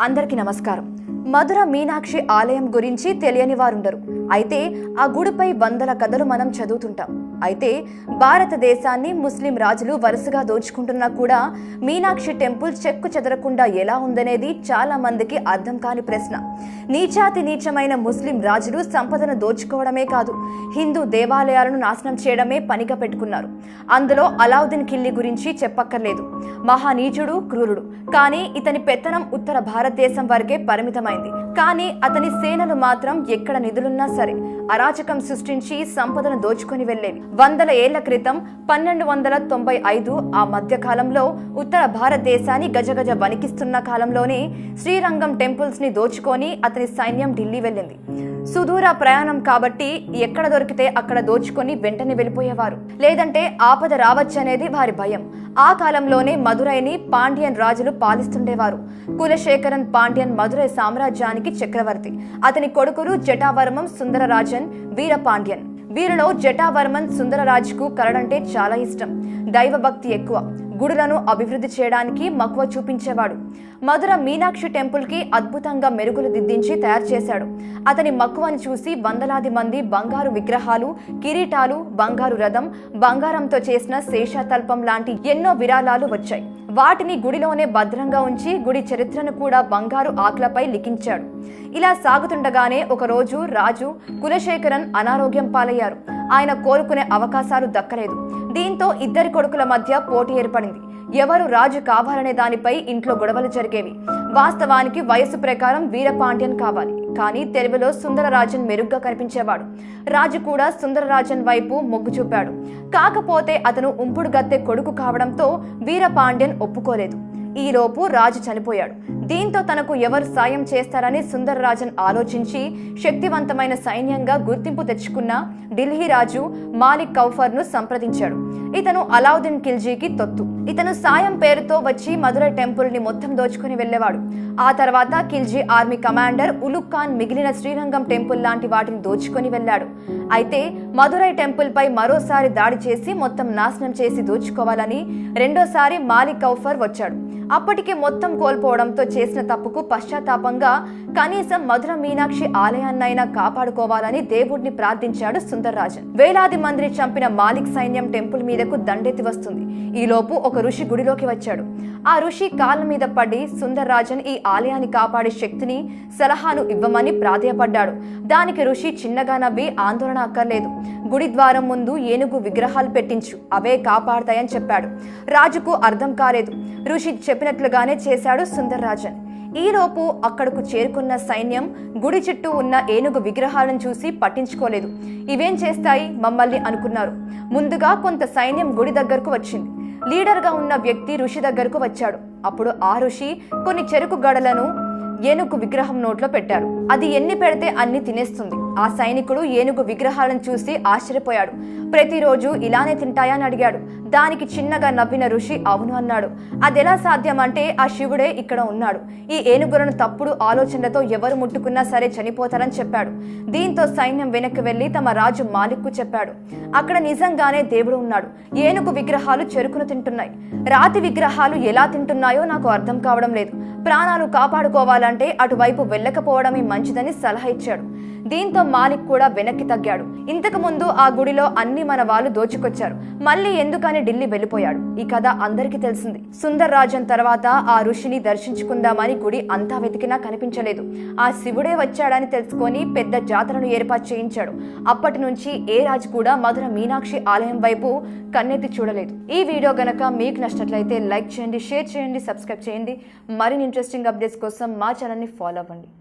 అందరికీ నమస్కారం. మధుర మీనాక్షి ఆలయం గురించి తెలియని వారుండరు. అయితే ఆ గుడిపై వందల కథలు మనం చదువుతుంటాం. అయితే భారతదేశాన్ని ముస్లిం రాజులు వరుసగా దోచుకుంటున్నా కూడా మీనాక్షి టెంపుల్ చెక్కు చెదరకుండా ఎలా ఉందనేది చాలా మందికి అర్థం కాని ప్రశ్న. నీచాతి నీచమైన ముస్లిం రాజులు సంపదను దోచుకోవడమే కాదు హిందూ దేవాలయాలను నాశనం చేయడమే పనిగా పెట్టుకున్నారు. అందులో అలావుద్దీన్ కిల్లి గురించి చెప్పక్కర్లేదు. మహానీచుడు క్రూరుడు. కానీ ఇతని పెత్తనం ఉత్తర భారతదేశం వరకే పరిమితమైంది. కానీ అతని సేనలు మాత్రం ఎక్కడ నిధులున్నా సరే అరాచకం సృష్టించి సంపదను దోచుకొని వెళ్ళేవి. వందల ఏళ్ళ క్రితం పన్నెండు వందల తొంభై ఐదు ఆ మధ్యకాలంలో ఉత్తర భారతదేశాన్ని గజగజ వణికిస్తున్న కాలంలోనే శ్రీరంగం టెంపుల్స్ని దోచుకొని అతని సైన్యం ఢిల్లీ వెళ్ళింది. సుదూర ప్రయాణం కాబట్టి ఎక్కడ దొరికితే అక్కడ దోచుకొని వెంటనే వెళ్ళిపోయేవారు. లేదంటే ఆపద రావచ్చనేది వారి భయం. ఆ కాలంలోనే మదురైని పాండ్యన్ రాజులు పాలిస్తుండేవారు. కులశేఖరన్ పాండ్యన్ మదురై సామ్రాజ్యానికి చక్రవర్తి. అతని కొడుకులు జటావర్మం సుందరరాజన్ వీరపాండ్యన్. వీరిలో జటావర్మన్ సుందరరాజ్కు కరడంటే చాలా ఇష్టం. దైవభక్తి ఎక్కువ. గుడులను అభివృద్ధి చేయడానికి మక్కువ చూపించేవాడు. మధుర మీనాక్షి టెంపుల్కి అద్భుతంగా మెరుగులు దిద్దించి తయారు చేశాడు. అతని మక్కువని చూసి వందలాది మంది బంగారు విగ్రహాలు కిరీటాలు బంగారు రథం బంగారంతో చేసిన శేషాతల్పం లాంటి ఎన్నో విరాళాలు వచ్చాయి. వాటిని గుడిలోనే భద్రంగా ఉంచి గుడి చరిత్రను కూడా బంగారు ఆకులపై లిఖించాడు. ఇలా సాగుతుండగానే ఒకరోజు రాజు కులశేఖరన్ అనారోగ్యం పాలయ్యారు. ఆయన కోరుకునే అవకాశాలు దక్కలేదు. దీంతో ఇద్దరి కొడుకుల మధ్య పోటీ ఏర్పడింది. ఎవరు రాజు కావాలనే దానిపై ఇంట్లో గొడవలు జరిగేవి. వాస్తవానికి వయసు ప్రకారం వీరపాండ్యన్ కావాలి. కానీ తెలుగులో సుందరరాజన్ మెరుగ్గా కనిపించేవాడు. రాజు కూడా సుందరరాజన్ వైపు మొగ్గు చూపాడు. కాకపోతే అతను ఉంపుడుగత్తె కొడుకు కావడంతో వీరపాండ్యన్ ఒప్పుకోలేదు. ఈలోపు రాజు చనిపోయాడు. దీంతో తనకు ఎవరు సాయం చేస్తారని సుందరరాజన్ ఆలోచించి శక్తివంతమైన సైన్యంగా గుర్తింపు తెచ్చుకున్న ఢిల్లీ రాజు మాలిక్ కౌఫర్ను సంప్రదించాడు. ఇతను అలావుద్దీన్ ఖిల్జీకి తొత్తు. ఇతను సాయం పేరుతో వచ్చి మధుర టెంపుల్ని మొత్తం దోచుకుని వెళ్ళేవాడు. ఆ తర్వాత ఖిల్జీ ఆర్మీ కమాండర్ ఉలుక్ ఖాన్ మిగిలిన శ్రీరంగం టెంపుల్ లాంటి వాటిని దోచుకొని వెళ్ళాడు. అయితే మధురై టెంపుల్పై మరోసారి దాడి చేసి మొత్తం నాశనం చేసి దోచుకోవాలని రెండోసారి మాలిక్ కౌఫర్ వచ్చాడు. అప్పటికే మొత్తం కోల్పోవడంతో చేసిన తప్పుకు పశ్చాత్తాపంగా కనీసం మధుర మీనాక్షి ఆలయాన్నైనా కాపాడుకోవాలని దేవుడిని ప్రార్థించాడు సుందర్రాజన్. వేలాది మందిని చంపిన మాలిక్ సైన్యం టెంపుల్ మీదకు దండెత్తి వస్తుంది. ఈలోపు ఒక ఋషి గుడిలోకి వచ్చాడు. ఆ ఋషి కాళ్ళ మీద పడి సుందర్రాజన్ ఈ ఆలయాన్ని కాపాడే శక్తిని సలహాను ఇవ్వమని ప్రాధేయపడ్డాడు. దానికి ఋషి చిన్నగా నవ్వి ఆందోళన అక్కర్లేదు. గుడి ద్వారం ముందు ఏనుగు విగ్రహాలు పెట్టించు. అవే కాపాడతాయని చెప్పాడు. రాజుకు అర్థం కాలేదు. ఋషి చెప్పినట్లుగానే చేశాడు సుందర్రాజన్. ఈలోపు అక్కడకు చేరుకున్న సైన్యం గుడి చుట్టూ ఉన్న ఏనుగు విగ్రహాలను చూసి పట్టించుకోలేదు. ఇవేం చేస్తాయి? మమ్మల్ని అనుకున్నారు. ముందుగా కొంత సైన్యం గుడి దగ్గరకు వచ్చింది. లీడర్గా ఉన్న వ్యక్తి ఋషి దగ్గరకు వచ్చాడు. అప్పుడు ఆ ఋషి కొన్ని చెరుకు గడలను ఏనుగు విగ్రహం నోట్లో పెట్టారు. అది ఎన్ని పెడితే అన్ని తినేస్తుంది. ఆ సైనికుడు ఏనుగు విగ్రహాలను చూసి ఆశ్చర్యపోయాడు. ప్రతిరోజు ఇలానే తింటాయని అడిగాడు. దానికి చిన్నగా నవ్విన ఋషి అవును అన్నాడు. అదెలా సాధ్యం అంటే ఆ శివుడే ఇక్కడ ఉన్నాడు. ఈ ఏనుగులను తప్పుడు ఆలోచనలతో ఎవరు ముట్టుకున్నా సరే చనిపోతారని చెప్పాడు. దీంతో సైన్యం వెనక్కి వెళ్ళి తమ రాజు మాలిక్కు చెప్పాడు. అక్కడ నిజంగానే దేవుడు ఉన్నాడు. ఏనుగు విగ్రహాలు చెరుకును తింటున్నాయి. రాతి విగ్రహాలు ఎలా తింటున్నాయో నాకు అర్థం కావడం లేదు. ప్రాణాలు కాపాడుకోవాలంటే అటువైపు వెళ్ళకపోవడమే మంచిదని సలహా ఇచ్చాడు. దీంతో మాలిక్ కూడా వెనక్కి తగ్గాడు. ఇంతకు ముందు ఆ గుడిలో అన్ని మన వాళ్ళు దోచుకొచ్చారు. మళ్ళీ ఎందుకని ఢిల్లీ వెళ్ళిపోయాడు? ఈ కథ అందరికీ తెలిసింది. సుందర్ రాజన్ తర్వాత ఆ ఋషిని దర్శించుకుందామని గుడి అంతా వెతికినా కనిపించలేదు. ఆ శివుడే వచ్చాడని తెలుసుకొని పెద్ద జాతరను ఏర్పాటు చేయించాడు. అప్పటి నుంచి ఏ రాజు కూడా మధుర మీనాక్షి ఆలయం వైపు కన్నెత్తి చూడలేదు. ఈ వీడియో గనక మీకు నచ్చినట్లయితే లైక్ చేయండి షేర్ చేయండి సబ్స్క్రైబ్ చేయండి. మరిన్ని ఇంట్రెస్టింగ్ అప్డేట్స్ కోసం మా ఛానల్ని ఫాలో అవ్వండి.